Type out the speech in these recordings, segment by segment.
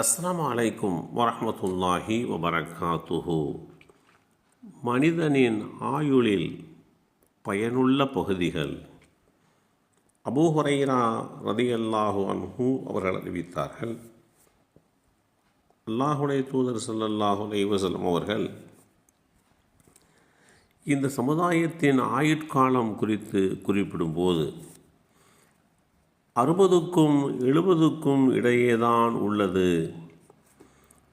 அஸ்லாம் அலைக்கும் வரமத்துல்லாஹி வபரகாத்துஹு. மனிதனின் ஆயுளில் பயனுள்ள பகுதிகள் அபூ ஹுரைரா ரதியல்லாஹு அன்ஹு அவர்கள் அறிவித்தார்கள். அல்லாஹுடைய தூதர் ஸல்லல்லாஹு அலைஹி அவர்கள் இந்த சமுதாயத்தின் ஆயுட்காலம் குறித்து குறிப்பிடும்போது அறுபதுக்கும் எழுபதுக்கும் இடையேதான் உள்ளது.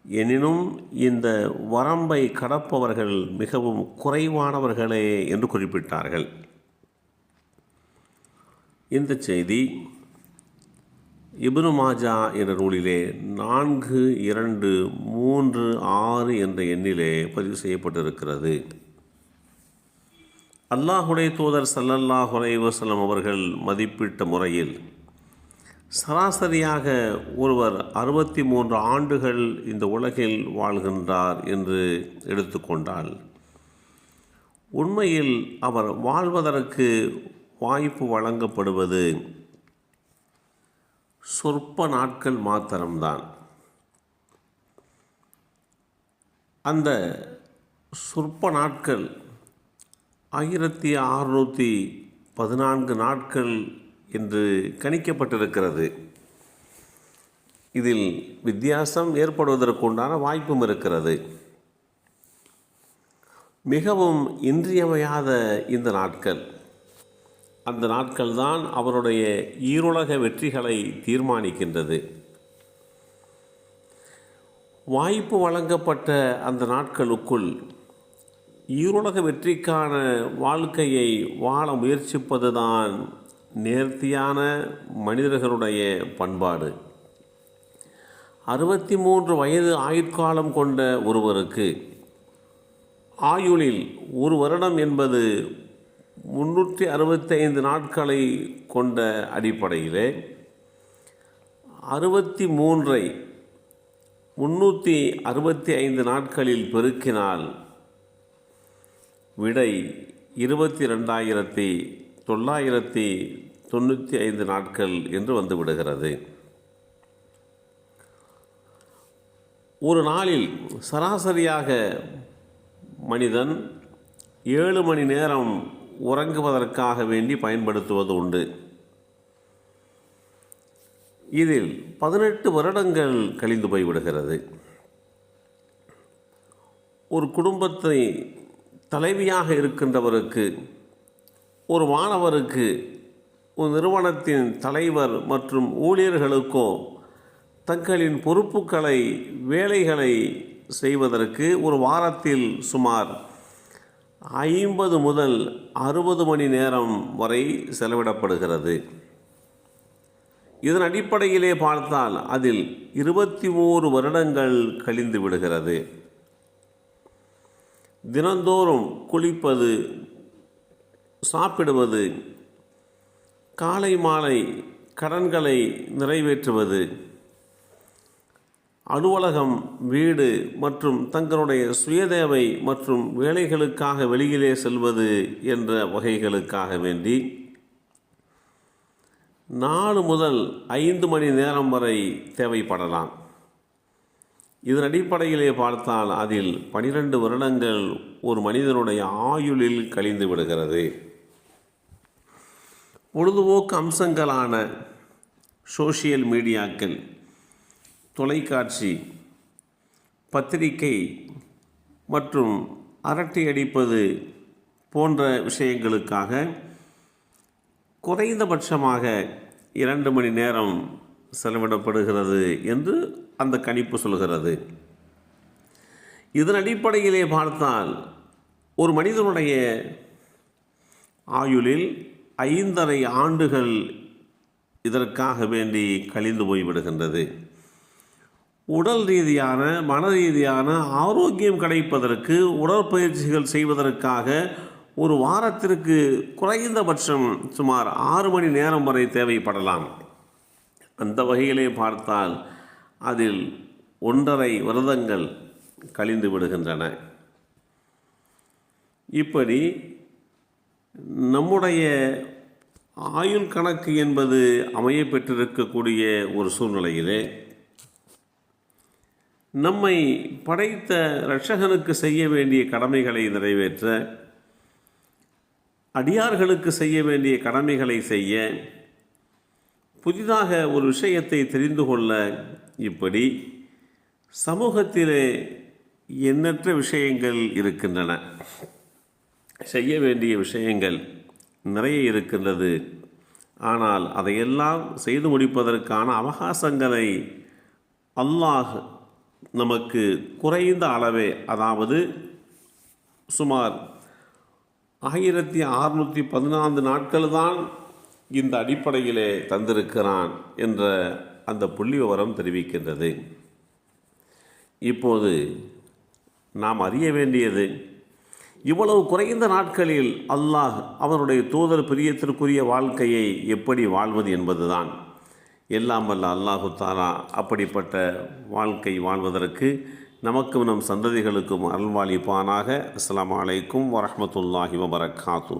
எனினும் இந்த வரம்பை கடப்பவர்கள் மிகவும் குறைவானவர்களே என்று குறிப்பிட்டார்கள். இந்த செய்தி இப்னு மாஜா என்ற நூலிலே நான்கு இரண்டு மூன்று ஆறு என்ற எண்ணிலே பதிவு செய்யப்பட்டிருக்கிறது. அல்லாஹுடைய தூதர் சல்லல்லாஹு அலைஹி அவர்கள் மதிப்பிட்ட முறையில் சராசரியாக ஒருவர் அறுபத்தி மூன்று ஆண்டுகள் இந்த உலகில் வாழ்கின்றார் என்று எடுத்துக்கொண்டால் உண்மையில் அவர் வாழ்வதற்கு வாய்ப்பு வழங்கப்படுவது சொற்ப நாட்கள் மாத்திரம்தான். அந்த சொற்ப நாட்கள் ஆயிரத்தி அறுநூற்றி பதினான்கு நாட்கள் என்று கணிக்கப்பட்டிருக்கிறது. இதில் வித்தியாசம் ஏற்படுவதற்குண்டான வாய்ப்பும் இருக்கிறது. மிகவும் இன்றியமையாத இந்த நாட்கள். அந்த நாட்கள்தான் அவருடைய ஈருலக வெற்றிகளை தீர்மானிக்கின்றது. வாய்ப்பு வழங்கப்பட்ட அந்த நாட்களுக்குள் ஈருலக வெற்றிக்கான வாழ்க்கையை வாழ முயற்சிப்பதுதான் நேர்த்தியான மனிதர்களுடைய பண்பாடு. அறுபத்தி மூன்று வயது ஆயுட்காலம் கொண்ட ஒருவருக்கு ஆயுளில் ஒரு வருடம் என்பது முன்னூற்றி அறுபத்தி ஐந்து நாட்களை கொண்ட அடிப்படையிலே அறுபத்தி மூன்றை முன்னூற்றி அறுபத்தி ஐந்து நாட்களில் பெருக்கினால் விடை இருபத்தி ரெண்டாயிரத்தி தொள்ளாயிரத்தி தொண்ணூற்றி ஐந்து நாட்கள் என்று வந்துவிடுகிறது ஒரு நாளில் சராசரியாக மனிதன் ஏழு மணி நேரம் உறங்குவதற்காக வேண்டி பயன்படுத்துவது உண்டு. இதில் பதினெட்டு வருடங்கள் கழிந்து போய்விடுகிறது ஒரு குடும்பத்தை தலைவியாக இருக்கின்றவருக்கு ஒரு மாணவருக்கு ஒரு நிறுவனத்தின் தலைவர் மற்றும் ஊழியர்களுக்கோ தங்களின் பொறுப்புகளை வேலைகளை செய்வதற்கு ஒரு வாரத்தில் சுமார் ஐம்பது முதல் அறுபது மணி நேரம் வரை செலவிடப்படுகிறது. இதன் அடிப்படையிலே பார்த்தால் அதில் இருபத்தி ஓரு வருடங்கள் கழிந்து விடுகிறது தினந்தோறும் குளிப்பது சாப்பிடுவது காலை மாலை கடன்களை நிறைவேற்றுவது அலுவலகம் வீடு மற்றும் தங்களுடைய சுயதேவை மற்றும் வேலைகளுக்காக வெளியிலே செல்வது என்ற வகைகளுக்காக வேண்டி நாலு முதல் ஐந்து மணி நேரம் வரை தேவைப்படலாம். இதன் அடிப்படையிலே பார்த்தால் அதில் பனிரெண்டு வருடங்கள் ஒரு மனிதனுடைய ஆயுளில் கழிந்து விடுகிறது. பொழுதுபோக்கு அம்சங்களான சோஷியல் மீடியாக்கள் தொலைக்காட்சி பத்திரிகை மற்றும் அரட்டை அடிப்பது போன்ற விஷயங்களுக்காக குறைந்தபட்சமாக இரண்டு மணி நேரம் செலவிடப்படுகிறது என்று அந்த கணிப்பு சொல்கிறது. இதன் அடிப்படையிலே பார்த்தால் ஒரு மனிதனுடைய ஆயுளில் ஐந்தரை ஆண்டுகள் இதற்காக வேண்டி கழிந்து போய்விடுகின்றது உடல் ரீதியான மன ரீதியான ஆரோக்கியம் கிடைப்பதற்கு உடற்பயிற்சிகள் செய்வதற்காக ஒரு வாரத்திற்கு குறைந்தபட்சம் சுமார் ஆறு மணி நேரம் வரை தேவைப்படலாம். அந்த வகையிலே பார்த்தால் அதில் ஒன்றரை விரதங்கள் கழிந்து விடுகின்றன. இப்படி நம்முடைய ஆயுள் கணக்கு என்பது அமைய பெற்றிருக்கக்கூடிய ஒரு சூழ்நிலையிலே நம்மை படைத்த இரட்சகனுக்கு செய்ய வேண்டிய கடமைகளை நிறைவேற்ற அடியார்களுக்கு செய்ய வேண்டிய கடமைகளை செய்ய புதிதாக ஒரு விஷயத்தை தெரிந்து கொள்ள இப்படி சமூகத்திலே எண்ணற்ற விஷயங்கள் இருக்கின்றன. செய்ய வேண்டிய விஷயங்கள் நிறைய இருக்கின்றது. ஆனால் அதையெல்லாம் செய்து முடிப்பதற்கான அவகாசங்களை அல்லாஹ் நமக்கு குறைந்த அளவே அதாவது சுமார் ஆயிரத்தி அறுநூற்றி பதினான்கு நாட்கள் தான் இந்த அடிப்படையிலே தந்திருக்கிறான் என்ற அந்த புள்ளி விவரம் தெரிவிக்கின்றது. இப்போது நாம் அறிய வேண்டியது இவ்வளவு குறைந்த நாட்களில் அல்லாஹ் அவனுடைய தூதர் பிரியத்திற்குரிய வாழ்க்கையை எப்படி வாழ்வது என்பதுதான். எல்லாம் வல்ல அல்லாஹு தாலா அப்படிப்பட்ட வாழ்க்கை வாழ்வதற்கு நமக்கும் நம் சந்ததிகளுக்கும் அருள்வாளிப்பானாக. அஸ்லாம் அலைக்கும் வரமத்துல்லாஹி வபரகாத்து